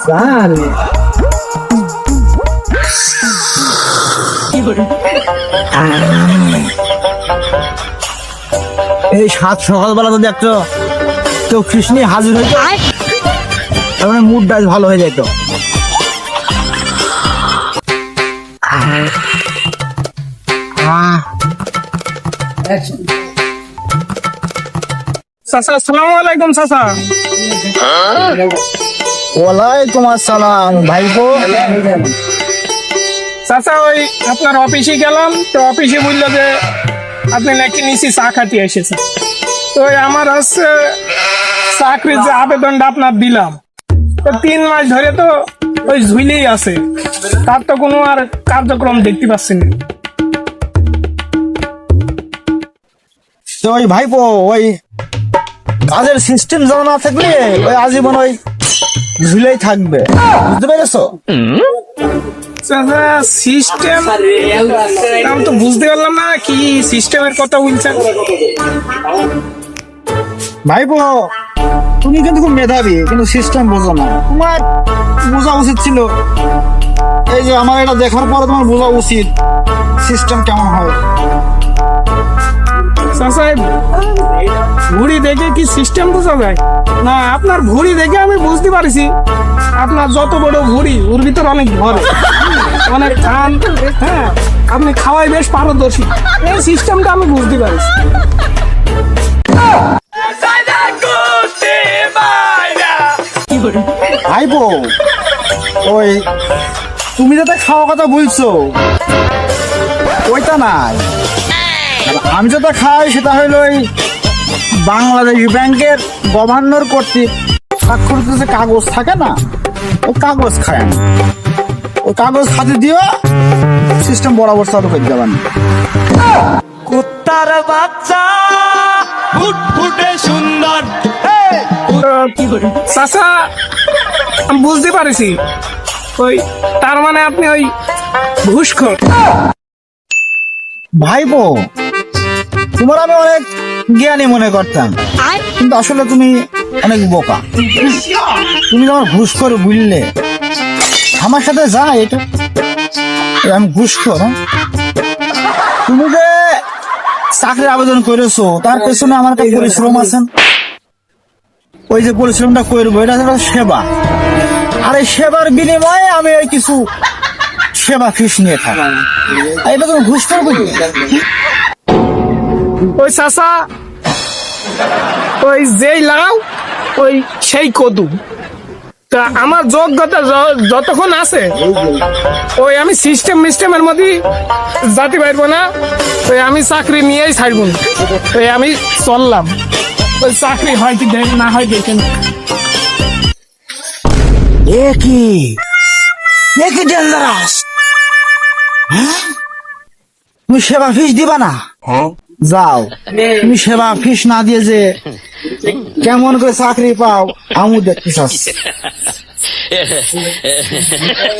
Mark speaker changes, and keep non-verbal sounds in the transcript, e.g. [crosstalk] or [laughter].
Speaker 1: Sir এই সাত সকালবেলা যদি একটা কেউ কৃষ্ণী হাজির হইতো তার মানে মুডটা ভালো হয়ে যেত
Speaker 2: চাচা আসসালামু আলাইকুম চাচা।
Speaker 1: ওয়ালাইকুম আসসালাম ভাইপো।
Speaker 2: চাচা ওই আপনার অফিসে গেলাম তো অফিসে বলল যে আপনি নাকি নিচে চা খাতে এসেছেন। তো আমার হচ্ছে চাকরির যে আবেদনটা আপনার দিলাম। তো তিন মাস ধরে তো ওই ঝুলেই আছে। তার তো কোনো আর কার্যক্রম দেখতে পাচ্ছি না।
Speaker 1: তো ওই ভাইপো ওই কাজের সিস্টেম জানা না থাকলে ওই আজীবন ওই ঝুলেই থাকবে। বুঝতে পেরেছ?
Speaker 2: সিস্টেম আমি তো বুঝতে পারলাম না কি সিস্টেমের কথা বলছেন।
Speaker 1: ভাইপো তুমি কিন্তু খুব মেধাবী কিন্তু সিস্টেম বোঝো না। তোমার বোঝা উচিত ছিল। এই যে আমার এটা দেখার পরে তোমার বোঝা উচিত সিস্টেম কেমন হয়।
Speaker 2: ঘুড়ি দেখে কি সিস্টেম বোঝা যায়? না, আপনার ঘুড়ি দেখে আমি বুঝতে পারছি। আপনার যত বড় ঘুড়ি ওর ভিতর অনেক ঘর। অনেক খান হ্যাঁ আপনি খাওয়াই বেশ পারদর্শী। এই সিস্টেমটা আমি বুঝতে পারছি।
Speaker 1: ভাইপো, ওই, তুমি যেটা খাওয়া কথা বলছো, ওইটা নাই। আমি যেটা খাই সেটা হইল বাংলাদেশ ব্যাংকের গভর্নর কর্তৃক স্বাক্ষরিত যে কাগজ থাকে না ওই কাগজ খায় আমি ওই কাগজ খাতে দিও সিস্টেম বরাবর চালু করে দেবেন
Speaker 3: কুত্তার বাচ্চা ফুটফুটে সুন্দর।
Speaker 2: চাচা আমি বুঝতে পারিছি। ওই তার মানে আপনি ওই ঘুষখোর
Speaker 1: ভাইপো তোমার আমি অনেক জ্ঞানী মনে করতাম। কিন্তু আসলে তুমি অনেক বোকা। তুমি যখন ঘুষ করে বুঝলে আমার সাথে যা এটা আমি ঘুষ কর তুমি যে চাকরির আবেদন করেছ তার পেছনে আমার একটা পরিশ্রম আছেন ওই যে পরিশ্রমটা করব এটা সেবা। আর এই সেবার বিনিময়ে আমি ওই কিছু সেবা ফিস নিয়ে থাকি এটা তুমি ঘুষ করব?
Speaker 2: ওই চাচা ওই যেই লাগাও ওই সেই কদু। তা আমার যোগ্যতা যতক্ষণ আছে ওই আমি সিস্টেম মিস্টেমের মধ্যে যাতে পারব না ওই আমি চাকরি নিয়েই ছাড়বো। ওই আমি চললাম। ওই চাকরি হয় কি দেখ না হয় দেখেন।
Speaker 1: এ কি? এ কি ডেঞ্জারাস তুমি সেবা ফিস দিবা না? যাও। তুমি সেবা ফিস না দিয়ে যে কেমন করে চাকরি পাও আমু দেখতে চাচ্ছি। [laughs]